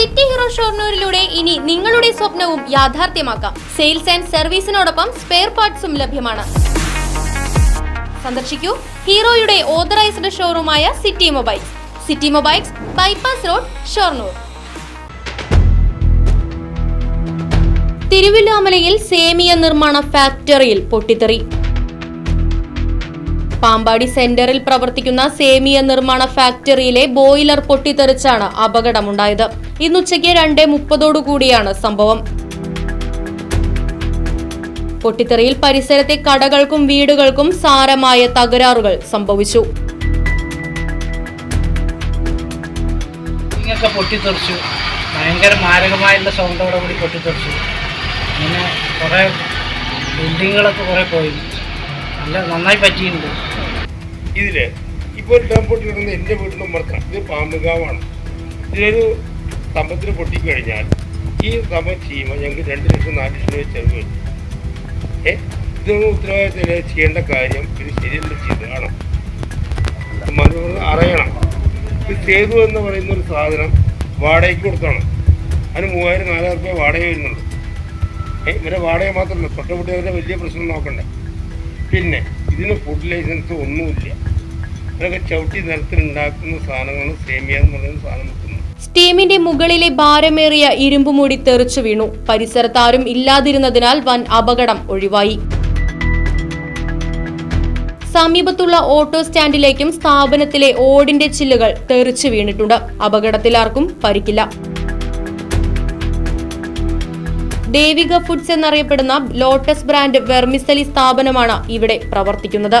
City hero ഷോർണൂരിലൂടെ ഇനി നിങ്ങളുടെ സ്വപ്നവും യാഥാർത്ഥ്യമാക്കാം. സെയിൽസ് ആൻഡ് സർവീസിനോടൊപ്പം സ്പെയർ പാർട്സും ലഭ്യമാണ്. സന്ദർശിക്കൂ ഹീറോയുടെ authorised ഷോറൂമായ city mobiles. City mobiles bypass road Shoranur. തിരുവില്ലാമലയിൽ സേമിയ നിർമ്മാണ ഫാക്ടറിയിൽ പൊട്ടിത്തെറി. പാമ്പാടി സെന്ററിൽ പ്രവർത്തിക്കുന്ന സേമിയ നിർമ്മാണ ഫാക്ടറിയിലെ ബോയിലർ പൊട്ടിത്തെറിച്ചാണ് അപകടമുണ്ടായത്. ഇന്നുച്ചയ്ക്ക് രണ്ട് മുപ്പതോടുകൂടിയാണ് സംഭവം. പൊട്ടിത്തെറിയിൽ പരിസരത്തെ കടകൾക്കും വീടുകൾക്കും സാരമായ തകരാറുകൾ സംഭവിച്ചു. പൊട്ടിത്തെറിച്ചു. ഭയങ്കര മാരകമായുള്ള സൗണ്ടോടെ കൂടി പൊട്ടിത്തെറിച്ചു. അങ്ങനെ കുറേ ബിൽഡിങ്ങുകളൊക്കെ കുറേ പോയി. നല്ല നന്നായി പറ്റിയിട്ടുണ്ട്. ഇതിൽ. ഇപ്പോൾ ഒരു ഡാം പൊട്ടി കിടന്ന് എന്റെ വീട്ടിലും മറക്കാം ഇത് പാമ്പുകാവാണ്. ഇതിലൊരു സ്തംഭത്തിന് പൊട്ടിക്കഴിഞ്ഞാൽ ഈ സ്തംഭം ചെയ്യുമ്പോൾ ഞങ്ങൾക്ക് രണ്ട് ലക്ഷം നാല് ലക്ഷം രൂപ ചെലവ് വരും. ഏ? ഇതൊന്നും ഉത്തരവാദിത്തം ചെയ്യേണ്ട കാര്യം ഇത് ശരിയല്ല ചെയ്തതാണ് മനോഹർ അറിയണം. ഇത് സേതു എന്ന് പറയുന്ന ഒരു സാധനം വാടകയ്ക്ക് കൊടുക്കണം അതിന് മൂവായിരം നാലായിരം രൂപ വാടക വരുന്നുണ്ട്. ഏ? ഇവരെ വാടക മാത്രമല്ല. തൊട്ടപുട്ടിയവരുടെ വലിയ പ്രശ്നം നോക്കണ്ടേ. പിന്നെ ഇതിന് ഫുഡ് ലൈസൻസ് ഒന്നുമില്ല. ഇവരൊക്കെ ചവിട്ടി നിലത്തിലുണ്ടാക്കുന്ന സാധനങ്ങളാണ് സേമിയ എന്ന് പറയുന്ന സാധനം സ്റ്റീമിന്റെ മുകളിലെ ഭാരമേറിയ ഇരുമ്പുമൂടി തെറിച്ചു വീണു. പരിസരത്താരും ഇല്ലാതിരുന്നതിനാൽ വൻ അപകടം ഒഴിവായി. സമീപത്തുള്ള ഓട്ടോ സ്റ്റാൻഡിലേക്കും സ്ഥാപനത്തിലെ ഓടിന്റെ ചില്ലുകൾ തെറിച്ചു വീണിട്ടുണ്ട്. അപകടത്തിൽ ആർക്കും പരിക്കില്ല. ദേവിക ഫുഡ്സ് എന്നറിയപ്പെടുന്ന ലോട്ടസ് ബ്രാൻഡ് വെർമിസലി സ്ഥാപനമാണ് ഇവിടെ പ്രവർത്തിക്കുന്നത്.